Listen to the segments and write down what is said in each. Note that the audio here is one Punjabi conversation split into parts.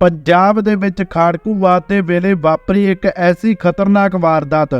ਪੰਜਾਬ ਦੇ ਵਿੱਚ ਖਾੜਕੂਵਾਦ ਦੇ ਵੇਲੇ ਵਾਪਰੀ ਇੱਕ ਐਸੀ ਖਤਰਨਾਕ ਵਾਰਦਾਤ,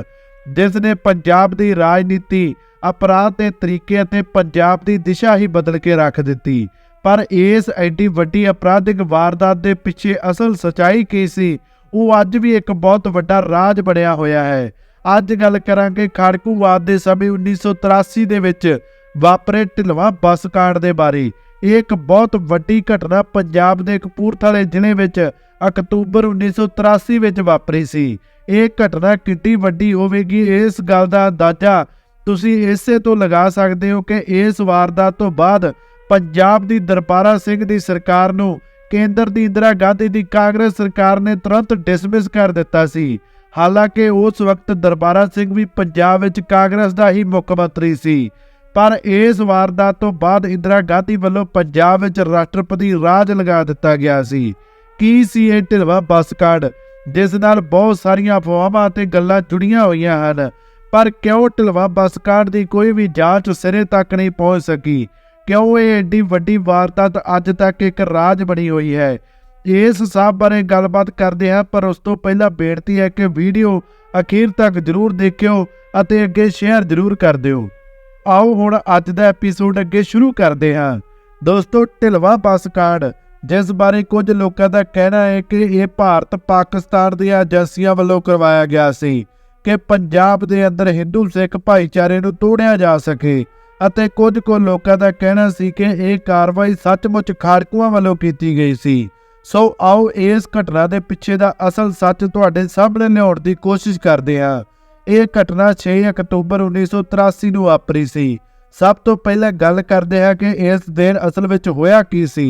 ਜਿਸ ਨੇ ਪੰਜਾਬ ਦੀ ਰਾਜਨੀਤੀ, ਅਪਰਾਧ ਦੇ ਤਰੀਕੇ ਅਤੇ ਪੰਜਾਬ ਦੀ ਦਿਸ਼ਾ ਹੀ ਬਦਲ ਕੇ ਰੱਖ ਦਿੱਤੀ। ਪਰ ਇਸ ਐਡੀ ਵੱਡੀ ਅਪਰਾਧਿਕ ਵਾਰਦਾਤ ਦੇ ਪਿੱਛੇ ਅਸਲ ਸਚਾਈ ਕੀ ਸੀ, ਉਹ ਅੱਜ ਵੀ ਇੱਕ ਬਹੁਤ ਵੱਡਾ ਰਾਜ ਬਣਿਆ ਹੋਇਆ ਹੈ। ਅੱਜ ਗੱਲ ਕਰਾਂਗੇ ਖਾੜਕੂਵਾਦ ਦੇ ਸਮੇਂ 1983 ਦੇ ਵਿੱਚ ਵਾਪਰੇ ਢਿਲਵਾ ਬੱਸ ਕਾਂਡ ਦੇ ਬਾਰੇ। ਇਹ ਇੱਕ ਬਹੁਤ ਵੱਡੀ ਘਟਨਾ ਪੰਜਾਬ ਦੇ ਕਪੂਰਥਲੇ ਜ਼ਿਲ੍ਹੇ ਵਿੱਚ ਅਕਤੂਬਰ 1983 ਵਿੱਚ ਵਾਪਰੀ ਸੀ। ਇਹ ਘਟਨਾ ਕਿੰਨੀ ਵੱਡੀ ਹੋਵੇਗੀ, ਇਸ ਗੱਲ ਦਾ ਅੰਦਾਜ਼ਾ ਤੁਸੀਂ ਇਸੇ ਤੋਂ ਲਗਾ ਸਕਦੇ ਹੋ ਕਿ ਇਸ ਵਾਰਦਾਤ ਤੋਂ ਬਾਅਦ ਪੰਜਾਬ ਦੀ ਦਰਬਾਰਾ ਸਿੰਘ ਦੀ ਸਰਕਾਰ ਨੂੰ ਕੇਂਦਰ ਦੀ ਇੰਦਰਾ ਗਾਂਧੀ ਦੀ ਕਾਂਗਰਸ ਸਰਕਾਰ ਨੇ ਤੁਰੰਤ ਡਿਸਮਿਸ ਕਰ ਦਿੱਤਾ ਸੀ। ਹਾਲਾਂਕਿ ਉਸ ਵਕਤ ਦਰਬਾਰਾ ਸਿੰਘ ਵੀ ਪੰਜਾਬ ਵਿੱਚ ਕਾਂਗਰਸ ਦਾ ਹੀ ਮੁੱਖ ਮੰਤਰੀ ਸੀ। ਪਰ ਇਸ ਵਾਰਦਾਤ ਤੋਂ ਬਾਅਦ ਇੰਦਰਾ ਗਾਂਧੀ ਵੱਲੋਂ ਪੰਜਾਬ ਵਿੱਚ ਰਾਸ਼ਟਰਪਤੀ ਰਾਜ ਲਗਾ ਦਿੱਤਾ ਗਿਆ ਸੀ। ਕੀ ਸੀ ਇਹ ਢਿਲਵਾ ਬੱਸ ਕਾਰਡ? ਜਿਸ ਨਾਲ ਬਹੁਤ ਸਾਰੀਆਂ ਅਫਵਾਹਾਂ ਅਤੇ ਗੱਲਾਂ ਜੁੜੀਆਂ ਹੋਈਆਂ ਹਨ। ਪਰ ਕਿਉਂ ਢਿਲਵਾ ਬੱਸ ਕਾਰਡ ਦੀ ਕੋਈ ਵੀ ਜਾਂਚ ਸਿਰੇ ਤੱਕ ਨਹੀਂ ਪਹੁੰਚ ਸਕੀ? ਕਿਉਂ ਇਹ ਏਡੀ ਵੱਡੀ ਵਾਰਦਾਤ ਅੱਜ ਤੱਕ ਇੱਕ ਰਾਜ ਬਣੀ ਹੋਈ ਹੈ? ਇਸ ਸਭ ਬਾਰੇ ਗੱਲਬਾਤ ਕਰਦੇ ਹਾਂ, ਪਰ ਉਸ ਤੋਂ ਪਹਿਲਾਂ ਬੇਨਤੀ ਹੈ ਕਿ ਵੀਡੀਓ ਅਖੀਰ ਤੱਕ ਜਰੂਰ ਦੇਖਿਓ ਅਤੇ ਅੱਗੇ ਸ਼ੇਅਰ ਜਰੂਰ ਕਰ ਦਿਓ। ਆਓ ਹੁਣ ਅੱਜ ਦਾ ਐਪੀਸੋਡ ਅੱਗੇ ਸ਼ੁਰੂ ਕਰਦੇ ਹਾਂ। ਦੋਸਤੋ, ਢਿਲਵਾ ਬੱਸ ਕਾਰਡ ਜਿਸ ਬਾਰੇ ਕੁਝ ਲੋਕਾਂ ਦਾ ਕਹਿਣਾ ਹੈ ਕਿ ਇਹ ਭਾਰਤ ਪਾਕਿਸਤਾਨ ਦੀਆਂ ਏਜੰਸੀਆਂ ਵੱਲੋਂ ਕਰਵਾਇਆ ਗਿਆ ਸੀ ਕਿ ਪੰਜਾਬ ਦੇ ਅੰਦਰ ਹਿੰਦੂ ਸਿੱਖ ਭਾਈਚਾਰੇ ਨੂੰ ਤੋੜਿਆ ਜਾ ਸਕੇ ਅਤੇ ਕੁਝ ਕੁ ਲੋਕਾਂ ਦਾ ਕਹਿਣਾ ਸੀ ਕਿ ਇਹ ਕਾਰਵਾਈ ਸੱਚਮੁੱਚ ਖਾੜਕੂਆਂ ਵੱਲੋਂ ਕੀਤੀ ਗਈ ਸੀ। ਸੋ ਆਓ ਇਸ ਘਟਨਾ ਦੇ ਪਿੱਛੇ ਦਾ ਅਸਲ ਸੱਚ ਤੁਹਾਡੇ ਸਾਹਮਣੇ ਲਿਆਉਣ ਦੀ ਕੋਸ਼ਿਸ਼ ਕਰਦੇ ਹਾਂ। ਇਹ ਘਟਨਾ 6 ਅਕਤੂਬਰ 1983 ਨੂੰ ਵਾਪਰੀ ਸੀ। ਸਭ ਤੋਂ ਪਹਿਲਾਂ ਗੱਲ ਕਰਦੇ ਹਾਂ ਕਿ ਇਸ ਦਿਨ ਅਸਲ ਵਿੱਚ ਹੋਇਆ ਕੀ ਸੀ।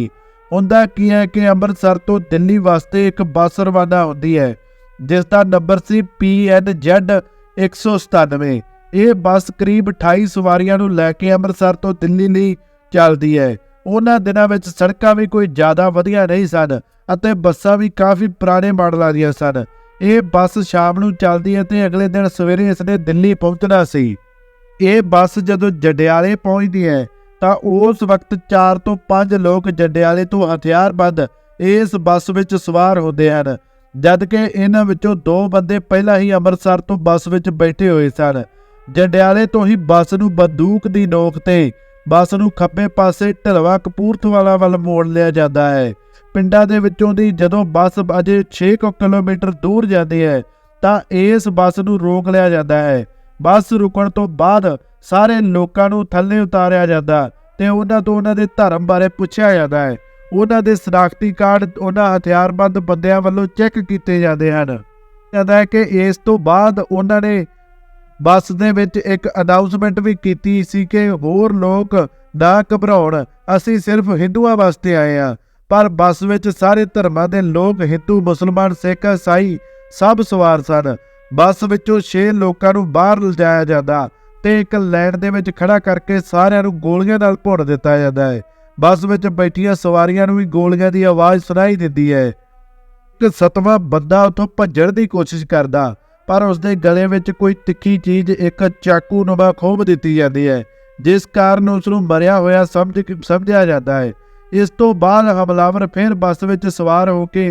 ਹੁੰਦਾ ਕੀ ਹੈ ਕਿ ਅੰਮ੍ਰਿਤਸਰ ਤੋਂ ਦਿੱਲੀ ਵਾਸਤੇ ਇੱਕ ਬੱਸ ਰਵਾਨਾ ਹੁੰਦੀ ਹੈ ਜਿਸ ਦਾ ਨੰਬਰ ਸੀ PNZ 197 ਇਹ ਬੱਸ ਕਰੀਬ 28 ਸਵਾਰੀਆਂ ਨੂੰ ਲੈ ਕੇ ਅੰਮ੍ਰਿਤਸਰ ਤੋਂ ਦਿੱਲੀ ਲਈ ਚੱਲਦੀ ਹੈ। ਉਹਨਾਂ ਦਿਨਾਂ ਵਿੱਚ ਸੜਕਾਂ ਵੀ ਕੋਈ ਜ਼ਿਆਦਾ ਵਧੀਆ ਨਹੀਂ ਸਨ ਅਤੇ ਬੱਸਾਂ ਵੀ ਕਾਫੀ ਪੁਰਾਣੇ ਮਾਡਲਾਂ ਦੀਆਂ ਸਨ। ਇਹ ਬੱਸ ਸ਼ਾਮ ਨੂੰ ਚੱਲਦੀ ਹੈ ਤੇ ਅਗਲੇ ਦਿਨ ਸਵੇਰੇ ਇਸ ਨੇ ਦਿੱਲੀ ਪਹੁੰਚਣਾ ਸੀ। ਇਹ ਬੱਸ ਜਦੋਂ ਜੰਡਿਆਲੇ ਪਹੁੰਚਦੀ ਹੈ, ਤਾਂ ਉਸ ਵਕਤ 4 ਤੋਂ 5 ਲੋਕ ਜੰਡਿਆਲੇ ਤੋਂ ਹਥਿਆਰਬੰਦ ਇਸ ਬੱਸ ਵਿੱਚ ਸਵਾਰ ਹੁੰਦੇ ਹਨ ਜਦ ਕਿ ਇਹਨਾਂ ਵਿੱਚੋਂ ਦੋ ਬੰਦੇ ਪਹਿਲਾਂ ਹੀ ਅੰਮ੍ਰਿਤਸਰ ਤੋਂ ਬੱਸ ਵਿੱਚ ਬੈਠੇ ਹੋਏ ਸਨ। ਜੰਡਿਆਲੇ ਤੋਂ ਹੀ ਬੱਸ ਨੂੰ ਬੰਦੂਕ ਦੀ ਨੋਕ ਤੇ ਬੱਸ ਨੂੰ ਖੱਬੇ ਪਾਸੇ ਢਲਵਾ ਕਪੂਰਥਵਾਲਾ ਵੱਲ ਮੋੜ ਲਿਆ ਜਾਂਦਾ ਹੈ। ਪਿੰਡਾਂ ਦੇ ਵਿੱਚੋਂ ਦੀ ਜਦੋਂ ਬੱਸ ਅਜੇ 6 ਕਿਲੋਮੀਟਰ ਦੂਰ ਜਾਂਦੀ ਹੈ, ਤਾਂ ਇਸ ਬੱਸ ਨੂੰ ਰੋਕ ਲਿਆ ਜਾਂਦਾ ਹੈ। ਬੱਸ ਰੁਕਣ ਤੋਂ ਬਾਅਦ ਸਾਰੇ ਲੋਕਾਂ ਨੂੰ ਥੱਲੇ ਉਤਾਰਿਆ ਜਾਂਦਾ ਤੇ ਉਹਨਾਂ ਤੋਂ ਉਹਨਾਂ ਦੇ ਧਰਮ ਬਾਰੇ ਪੁੱਛਿਆ ਜਾਂਦਾ ਹੈ। ਉਹਨਾਂ ਦੇ ਸ਼ਨਾਖਤੀ ਕਾਰਡ ਉਹਨਾਂ ਹਥਿਆਰਬੰਦ ਬੰਦਿਆਂ ਵੱਲੋਂ ਚੈੱਕ ਕੀਤੇ ਜਾਂਦੇ ਹਨ। ਜਾਂਦਾ ਹੈ ਕਿ ਇਸ ਤੋਂ ਬਾਅਦ ਉਹਨਾਂ ਨੇ ਬੱਸ ਦੇ ਵਿੱਚ ਇੱਕ ਅਨਾਉਂਸਮੈਂਟ ਵੀ ਕੀਤੀ ਸੀ ਕਿ ਹੋਰ ਲੋਕ ਨਾ ਘਬਰਾਉਣ, ਅਸੀਂ ਸਿਰਫ ਹਿੰਦੂਆਂ ਵਾਸਤੇ ਆਏ ਆ ਪਰ ਬੱਸ ਵਿੱਚ ਸਾਰੇ ਧਰਮਾਂ ਦੇ ਲੋਕ, ਹਿੰਦੂ, ਮੁਸਲਮਾਨ, ਸਿੱਖ, ਈਸਾਈ ਸਭ ਸਵਾਰ ਸਨ। ਬੱਸ ਵਿੱਚੋਂ 6 ਲੋਕਾਂ ਨੂੰ ਬਾਹਰ ਲਿਜਾਇਆ ਜਾਂਦਾ ਤੇ ਇੱਕ ਲਾਈਨ ਦੇ ਵਿੱਚ ਖੜਾ ਕਰਕੇ ਸਾਰਿਆਂ ਨੂੰ ਗੋਲੀਆਂ ਨਾਲ ਭੁੰਨ ਦਿੱਤਾ ਜਾਂਦਾ ਹੈ। ਬੱਸ ਵਿੱਚ ਬੈਠੀਆਂ ਸਵਾਰੀਆਂ ਨੂੰ ਵੀ ਗੋਲੀਆਂ ਦੀ ਆਵਾਜ਼ ਸੁਣਾਈ ਦਿੰਦੀ ਹੈ। ਕਿ ਸਤਵਾਂ ਬੰਦਾ ਉੱਥੋਂ ਭੱਜਣ ਦੀ ਕੋਸ਼ਿਸ਼ ਕਰਦਾ, ਪਰ ਉਸਦੇ ਗਲੇ ਵਿੱਚ ਕੋਈ ਤਿੱਖੀ ਚੀਜ਼ ਇੱਕ ਚਾਕੂ ਨੁਮਾ ਖੋਭ ਦਿੱਤੀ ਜਾਂਦੀ ਹੈ, ਜਿਸ ਕਾਰਨ ਉਸ ਨੂੰ ਮਰਿਆ ਹੋਇਆ ਸਮਝ ਸਮਝਿਆ ਜਾਂਦਾ ਹੈ। ਇਸ ਤੋਂ ਬਾਅਦ ਹਮਲਾਵਰ ਫਿਰ ਬੱਸ ਵਿੱਚ ਸਵਾਰ ਹੋ ਕੇ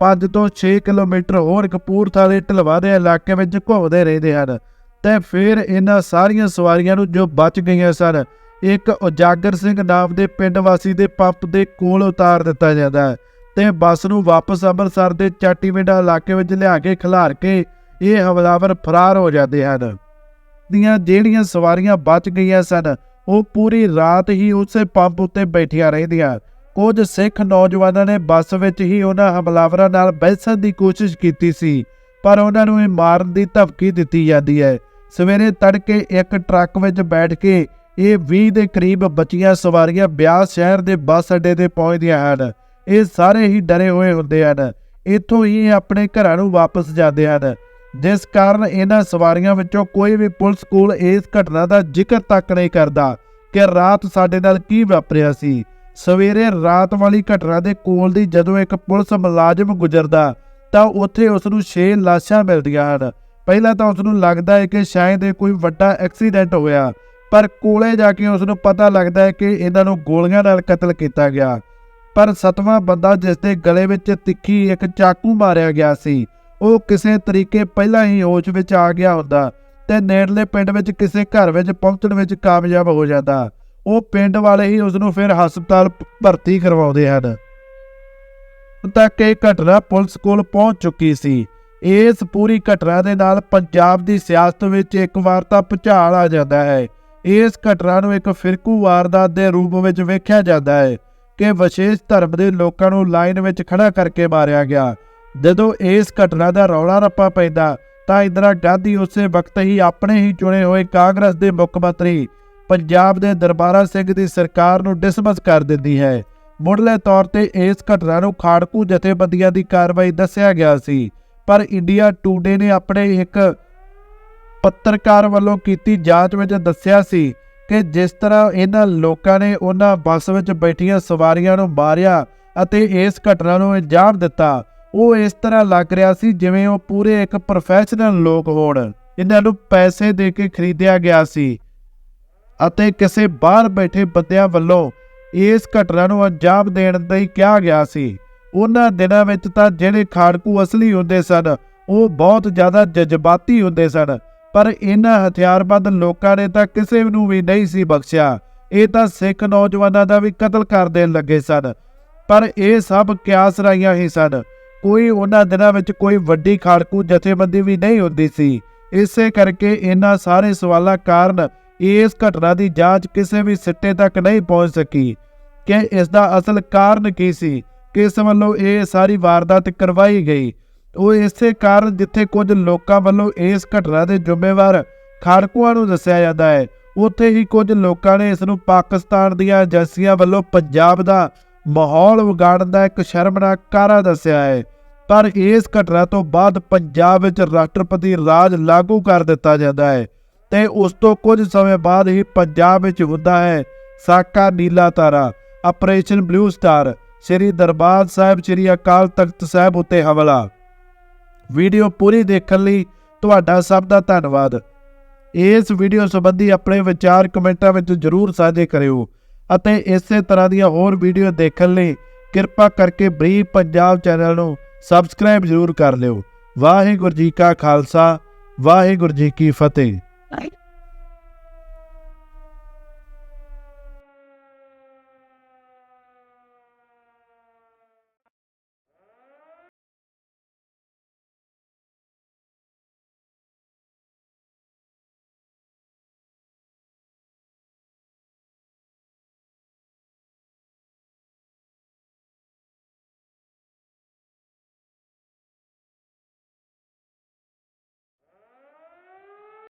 5 ਤੋਂ 6 ਕਿਲੋਮੀਟਰ ਹੋਰ ਕਪੂਰਥਲੇ ਢਲਵਾ ਦੇ ਇਲਾਕੇ ਵਿੱਚ ਘੁੰਮਦੇ ਰਹਿੰਦੇ ਹਨ ਤੇ ਫਿਰ ਇਹਨਾਂ ਸਾਰੀਆਂ ਸਵਾਰੀਆਂ ਨੂੰ ਜੋ ਬਚ ਗਈਆਂ ਸਨ, ਇੱਕ ਉਜਾਗਰ ਸਿੰਘ ਨਾਮ ਦੇ ਪਿੰਡ ਵਾਸੀ ਦੇ ਪੰਪ ਦੇ ਕੋਲ ਉਤਾਰ ਦਿੱਤਾ ਜਾਂਦਾ ਹੈ ਤੇ ਬੱਸ ਨੂੰ ਵਾਪਸ ਅੰਮ੍ਰਿਤਸਰ ਦੇ ਚਾਟੀਵਿੰਡਾ ਇਲਾਕੇ ਵਿੱਚ ਲਿਆ ਕੇ ਖਿਲਾਰ ਕੇ ਇਹ ਹਮਲਾਵਰ ਫਰਾਰ ਹੋ ਜਾਂਦੇ ਹਨ। ਦੀਆਂ ਜਿਹੜੀਆਂ ਸਵਾਰੀਆਂ ਬਚ ਗਈਆਂ ਸਨ, ਉਹ ਪੂਰੀ ਰਾਤ ਹੀ ਉਸੇ ਪੰਪ ਉੱਤੇ ਬੈਠੀਆਂ ਰਹਿੰਦੀਆਂ। ਕੁਝ ਸਿੱਖ ਨੌਜਵਾਨਾਂ ਨੇ ਬੱਸ ਵਿੱਚ ਹੀ ਉਹਨਾਂ ਹਮਲਾਵਰਾਂ ਨਾਲ ਬਹਿਸਣ ਦੀ ਕੋਸ਼ਿਸ਼ ਕੀਤੀ ਸੀ, ਪਰ ਉਹਨਾਂ ਨੂੰ ਇਹ ਮਾਰਨ ਦੀ ਧਮਕੀ ਦਿੱਤੀ ਜਾਂਦੀ ਹੈ। ਸਵੇਰੇ ਤੜਕੇ ਇੱਕ ਟਰੱਕ ਵਿੱਚ ਬੈਠ ਕੇ ਇਹ 20 ਦੇ ਕਰੀਬ ਬਚੀਆਂ ਸਵਾਰੀਆਂ ਬਿਆਸ ਸ਼ਹਿਰ ਦੇ ਬੱਸ ਅੱਡੇ ਤੇ ਪਹੁੰਚਦੀਆਂ ਹਨ। ਇਹ ਸਾਰੇ ਹੀ ਡਰੇ ਹੋਏ ਹੁੰਦੇ ਹਨ। ਇੱਥੋਂ ਹੀ ਇਹ ਆਪਣੇ ਘਰਾਂ ਨੂੰ ਵਾਪਸ ਜਾਂਦੇ ਹਨ। ਜਿਸ ਕਾਰਨ ਇਹਨਾਂ ਸਵਾਰੀਆਂ ਵਿੱਚੋਂ ਕੋਈ ਵੀ ਪੁਲਿਸ ਕੋਲ ਇਸ ਘਟਨਾ ਦਾ ਜ਼ਿਕਰ ਤੱਕ ਨਹੀਂ ਕਰਦਾ ਕਿ ਰਾਤ ਸਾਡੇ ਨਾਲ ਕੀ ਵਾਪਰਿਆ ਸੀ। ਸਵੇਰੇ ਰਾਤ ਵਾਲੀ ਘਟਨਾ ਦੇ ਕੋਲ ਦੀ ਜਦੋਂ ਇੱਕ ਪੁਲਿਸ ਮੁਲਾਜ਼ਮ ਗੁਜ਼ਰਦਾ, ਤਾਂ ਉੱਥੇ ਉਸ ਨੂੰ 6 ਲਾਸ਼ਾਂ ਮਿਲਦੀਆਂ ਹਨ। ਪਹਿਲਾਂ ਤਾਂ ਉਸ ਨੂੰ ਲੱਗਦਾ ਹੈ ਕਿ ਸ਼ਾਇਦ ਇਹ ਕੋਈ ਵੱਡਾ ਐਕਸੀਡੈਂਟ ਹੋਇਆ, ਪਰ ਕੋਲੇ ਜਾ ਕੇ ਉਸ ਨੂੰ ਪਤਾ ਲੱਗਦਾ ਹੈ ਕਿ ਇਹਨਾਂ ਨੂੰ ਗੋਲੀਆਂ ਨਾਲ ਕਤਲ ਕੀਤਾ ਗਿਆ। ਪਰ ਸਤਵਾਂ ਬੰਦਾ ਜਿਸ ਦੇ ਗਲੇ ਵਿੱਚ ਤਿੱਖੀ ਇੱਕ ਚਾਕੂ ਮਾਰਿਆ ਗਿਆ ਸੀ, ਉਹ ਕਿਸੇ ਤਰੀਕੇ ਪਹਿਲਾਂ ਹੀ ਹੋਸ਼ ਵਿੱਚ ਆ ਗਿਆ ਹੁੰਦਾ ਤੇ ਨੇੜਲੇ ਪਿੰਡ ਵਿੱਚ ਕਿਸੇ ਘਰ ਵਿੱਚ ਪਹੁੰਚਣ ਵਿੱਚ ਕਾਮਯਾਬ ਹੋ ਜਾਂਦਾ। ਉਹ ਪਿੰਡ ਵਾਲੇ ਹੀ ਉਸ ਨੂੰ ਫਿਰ ਹਸਪਤਾਲ ਭਰਤੀ ਕਰਵਾਉਂਦੇ ਹਨ। ਤੱਕ ਇਹ ਘਟਨਾ ਪੁਲਿਸ ਕੋਲ ਪਹੁੰਚ ਚੁੱਕੀ ਸੀ। ਇਸ ਪੂਰੀ ਘਟਨਾ ਦੇ ਨਾਲ ਪੰਜਾਬ ਦੀ ਸਿਆਸਤ ਵਿੱਚ ਇੱਕ ਵਾਰ ਤਾਂ ਭੁਚਾਲ ਆ ਜਾਂਦਾ ਹੈ। ਇਸ ਘਟਨਾ ਨੂੰ ਇੱਕ ਫਿਰਕੂ ਵਾਰਦਾਤ ਦੇ ਰੂਪ ਵਿੱਚ ਵੇਖਿਆ ਜਾਂਦਾ ਹੈ ਕਿ ਵਿਸ਼ੇਸ਼ ਧਰਮ ਦੇ ਲੋਕਾਂ ਨੂੰ ਲਾਈਨ ਵਿੱਚ ਖੜਾ ਕਰਕੇ ਮਾਰਿਆ ਗਿਆ। ਜਦੋਂ ਇਸ ਘਟਨਾ ਦਾ ਰੌਲਾ ਰੱਪਾ ਪੈਂਦਾ, ਤਾਂ ਇੰਦਰਾ ਗਾਂਧੀ ਉਸੇ ਵਕਤ ਹੀ ਆਪਣੇ ਹੀ ਚੁਣੇ ਹੋਏ ਕਾਂਗਰਸ ਦੇ ਮੁੱਖ ਮੰਤਰੀ ਪੰਜਾਬ ਦੇ ਦਰਬਾਰਾ ਸਿੰਘ ਦੀ ਸਰਕਾਰ ਨੂੰ ਡਿਸਮਿਸ ਕਰ ਦਿੰਦੀ ਹੈ। ਮੁੱਢਲੇ ਤੌਰ ਤੇ ਇਸ ਘਟਨਾ ਨੂੰ ਖਾੜਕੂ ਜਥੇਬੰਦੀਆਂ ਦੀ ਕਾਰਵਾਈ ਦੱਸਿਆ ਗਿਆ ਸੀ। ਪਰ ਇੰਡੀਆ ਟੂਡੇ ਨੇ ਆਪਣੇ ਇੱਕ ਪੱਤਰਕਾਰ ਵੱਲੋਂ ਕੀਤੀ ਜਾਂਚ ਵਿੱਚ ਦੱਸਿਆ ਸੀ ਕਿ ਜਿਸ ਤਰ੍ਹਾਂ ਇਹਨਾਂ ਲੋਕਾਂ ਨੇ ਉਹਨਾਂ ਬੱਸ ਵਿੱਚ ਬੈਠੀਆਂ ਸਵਾਰੀਆਂ ਨੂੰ ਮਾਰਿਆ ਅਤੇ ਇਸ ਘਟਨਾ ਨੂੰ ਅੰਜਾਮ ਦਿੱਤਾ, ਉਹ ਇਸ ਤਰ੍ਹਾਂ ਲੱਗ ਰਿਹਾ ਸੀ ਜਿਵੇਂ ਉਹ ਪੂਰੇ ਇੱਕ ਪ੍ਰੋਫੈਸ਼ਨਲ ਲੋਕ ਹੋਣ। ਇਹਨਾਂ ਨੂੰ ਪੈਸੇ ਦੇ ਕੇ ਖਰੀਦਿਆ ਗਿਆ ਸੀ। ਅਤੇ ਕਿਸੇ ਬਾਹਰ ਬੈਠੇ ਬੰਦਿਆਂ ਵੱਲੋਂ ਇਸ ਘਟਨਾ ਨੂੰ ਅੰਜਾਮ ਦੇਣ ਲਈ ਕਿਹਾ ਗਿਆ ਸੀ। ਉਹਨਾਂ ਦਿਨਾਂ ਵਿੱਚ ਤਾਂ ਜਿਹੜੇ ਖਾੜਕੂ ਅਸਲੀ ਹੁੰਦੇ ਸਨ, ਉਹ ਬਹੁਤ ਜ਼ਿਆਦਾ ਜਜ਼ਬਾਤੀ ਹੁੰਦੇ ਸਨ, ਪਰ ਇਹਨਾਂ ਹਥਿਆਰਬੰਦ ਲੋਕਾਂ ਨੇ ਤਾਂ ਕਿਸੇ ਨੂੰ ਵੀ ਨਹੀਂ ਸੀ ਬਖਸ਼ਿਆ। ਇਹ ਤਾਂ ਸਿੱਖ ਨੌਜਵਾਨਾਂ ਦਾ ਵੀ ਕਤਲ ਕਰ ਦੇਣ ਲੱਗੇ ਸਨ, ਪਰ ਇਹ ਸਭ ਕਿਆਸ ਰਾਈਆਂ ਹੀ ਸਨ। ਕੋਈ ਉਹਨਾਂ ਦਿਨਾਂ ਵਿੱਚ ਕੋਈ ਵੱਡੀ ਖਾੜਕੂ ਜਥੇਬੰਦੀ ਵੀ ਨਹੀਂ ਹੁੰਦੀ ਸੀ। ਇਸੇ ਕਰਕੇ ਇਹਨਾਂ ਸਾਰੇ ਸਵਾਲਾਂ ਕਾਰਨ ਇਸ ਘਟਨਾ ਦੀ ਜਾਂਚ ਕਿਸੇ ਵੀ ਸਿੱਟੇ ਤੱਕ ਨਹੀਂ ਪਹੁੰਚ ਸਕੀ। ਕਿ ਇਸ ਦਾ ਅਸਲ ਕਾਰਨ ਕੀ ਸੀ? ਕਿਸ ਵੱਲੋਂ ਇਹ ਸਾਰੀ ਵਾਰਦਾਤ ਕਰਵਾਈ ਗਈ? ਉਹ ਇਸੇ ਕਾਰਨ ਜਿੱਥੇ ਕੁਝ ਲੋਕਾਂ ਵੱਲੋਂ ਇਸ ਘਟਨਾ ਦੇ ਜ਼ਿੰਮੇਵਾਰ ਖਾੜਕੂਆਂ ਨੂੰ ਦੱਸਿਆ ਜਾਂਦਾ ਹੈ। ਉੱਥੇ ਹੀ ਕੁਝ ਲੋਕਾਂ ਨੇ ਇਸ ਨੂੰ ਪਾਕਿਸਤਾਨ ਦੀਆਂ ਏਜੰਸੀਆਂ ਵੱਲੋਂ ਪੰਜਾਬ ਦਾ ਮਾਹੌਲ ਵਿਗਾੜਨ ਦਾ ਇੱਕ ਸ਼ਰਮਨਾਕ ਕਾਰਾ ਦੱਸਿਆ ਹੈ। ਪਰ ਇਸ ਘਟਨਾ ਤੋਂ ਬਾਅਦ ਪੰਜਾਬ ਵਿੱਚ ਰਾਸ਼ਟਰਪਤੀ ਰਾਜ ਲਾਗੂ ਕਰ ਦਿੱਤਾ ਜਾਂਦਾ ਹੈ। ਤੇ ਉਸ ਤੋਂ ਕੁਝ ਸਮੇਂ ਬਾਅਦ ਹੀ ਪੰਜਾਬ ਵਿੱਚ ਹੁੰਦਾ ਹੈ। ਸਾਕਾ ਨੀਲਾ ਤਾਰਾ Operation Blue Star Sri Darbar Sahib, Sri Akal Takht Sahib ਉੱਤੇ ਹਮਲਾ। ਵੀਡੀਓ ਪੂਰੀ ਦੇਖਣ ਲਈ ਤੁਹਾਡਾ ਸਭ ਦਾ ਧੰਨਵਾਦ। ਇਸ ਵੀਡੀਓ ਸੰਬੰਧੀ ਆਪਣੇ ਵਿਚਾਰ ਕਮੈਂਟਾਂ ਵਿੱਚ ਜ਼ਰੂਰ ਸਾਂਝੇ ਕਰਿਓ ਅਤੇ ਇਸੇ ਤਰ੍ਹਾਂ ਦੀਆਂ ਹੋਰ ਵੀਡੀਓ ਦੇਖਣ ਲਈ ਕਿਰਪਾ ਕਰਕੇ ਬਰੀਫ ਪੰਜਾਬ ਚੈਨਲ ਨੂੰ ਸਬਸਕ੍ਰਾਈਬ ਜ਼ਰੂਰ ਕਰ ਲਿਓ। ਵਾਹਿਗੁਰੂ ਜੀ ਕਾ ਖਾਲਸਾ, ਵਾਹਿਗੁਰੂ ਜੀ ਕੀ ਫਤਿਹ। Bye.